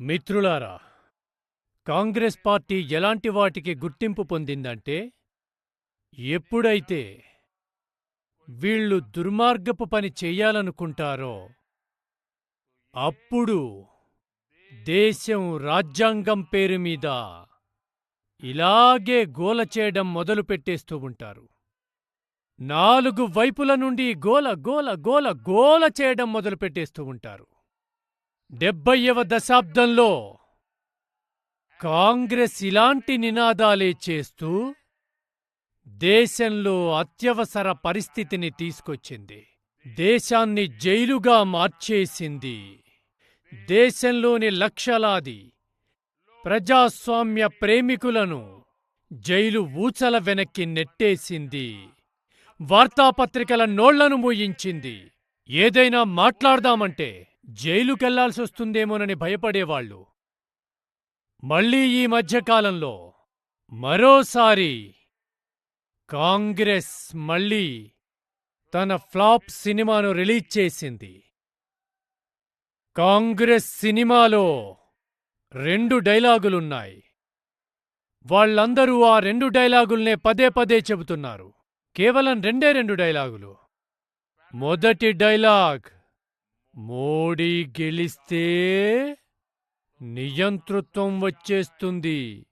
మిత్రులారా కాంగ్రెస్ పార్టీ ఎలాంటి వాటికి గుర్తింపు పొందిందంటే ఎప్పుడైతే వీళ్ళు దుర్మార్గపు పని చెయ్యాలనుకుంటారో అప్పుడు దేశం రాజ్యాంగం పేరు మీద ఇలాగే గోల చేయడం మొదలు పెట్టేస్తూ ఉంటారు. నాలుగు వైపుల నుండి గోల గోల గోల గోల చేయడం మొదలు పెట్టేస్తూ ఉంటారు. డెబ్బయ్యవ దశాబ్దంలో కాంగ్రెస్ ఇలాంటి నినాదాలే చేస్తూ దేశంలో అత్యవసర పరిస్థితిని తీసుకొచ్చింది. దేశాన్ని జైలుగా మార్చేసింది. దేశంలోని లక్షలాది ప్రజాస్వామ్య ప్రేమికులను జైలు ఊచల వెనక్కి నెట్టేసింది. వార్తాపత్రికల నోళ్ళను మూయించింది. ఏదైనా మాట్లాడదామంటే జైలుకెళ్ళాల్సొస్తుందేమోనని భయపడేవాళ్ళు. మళ్ళీ ఈ మధ్యకాలంలో మరోసారి కాంగ్రెస్ మళ్ళీ తన ఫ్లాప్ సినిమాను రిలీజ్ చేసింది. కాంగ్రెస్ సినిమాలో రెండు డైలాగులున్నాయి. వాళ్ళందరూ ఆ రెండు డైలాగుల్నే పదే పదే చెబుతున్నారు. కేవలం రెండే రెండు డైలాగులు. మొదటి డైలాగ్ మోడీ గెలిస్తే నియంతృత్వం వచ్చేస్తుంది.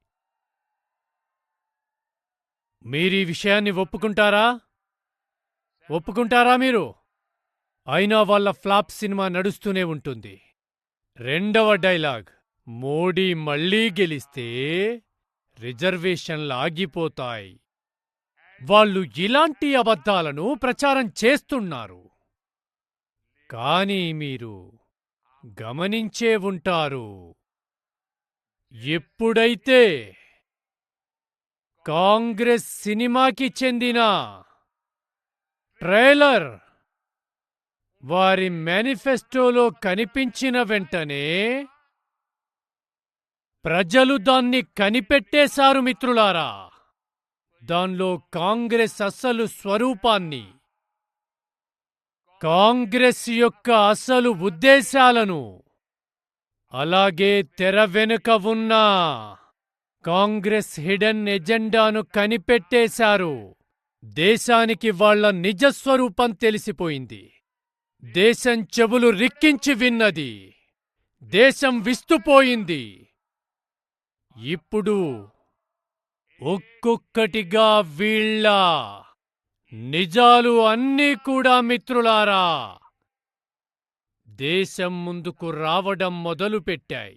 మీరీ విషయాన్ని ఒప్పుకుంటారా? ఒప్పుకుంటారా మీరు? అయినా వాళ్ళ ఫ్లాప్ సినిమా నడుస్తూనే ఉంటుంది. రెండవ డైలాగ్ మోడీ మళ్ళీ గెలిస్తే రిజర్వేషన్లు ఆగిపోతాయి. వాళ్ళు ఇలాంటి అబద్ధాలను ప్రచారం చేస్తున్నారు. కానీ మీరు గమనించే ఉంటారు. ఎప్పుడైతే కాంగ్రెస్ సినిమాకి చెందిన ట్రైలర్ వారి మేనిఫెస్టోలో కనిపించిన వెంటనే ప్రజలు దాన్ని కనిపెట్టేశారు మిత్రులారా. దానిలో కాంగ్రెస్ అసలు స్వరూపాన్ని కాంగ్రెస్ యొక్క అసలు ఉద్దేశాలను అలాగే తెర వెనుక ఉన్న కాంగ్రెస్ హిడెన్ ఎజెండాను కనిపెట్టేశారు. దేశానికి వాళ్ళ నిజస్వరూపం తెలిసిపోయింది. దేశం చెవులు రిక్కించి విన్నది. దేశం విస్తుపోయింది. ఇప్పుడు ఒక్కొక్కటిగా వీళ్ళ నిజాలు అన్నీ కూడా మిత్రులారా దేశం ముందుకు రావడం మొదలుపెట్టాయి.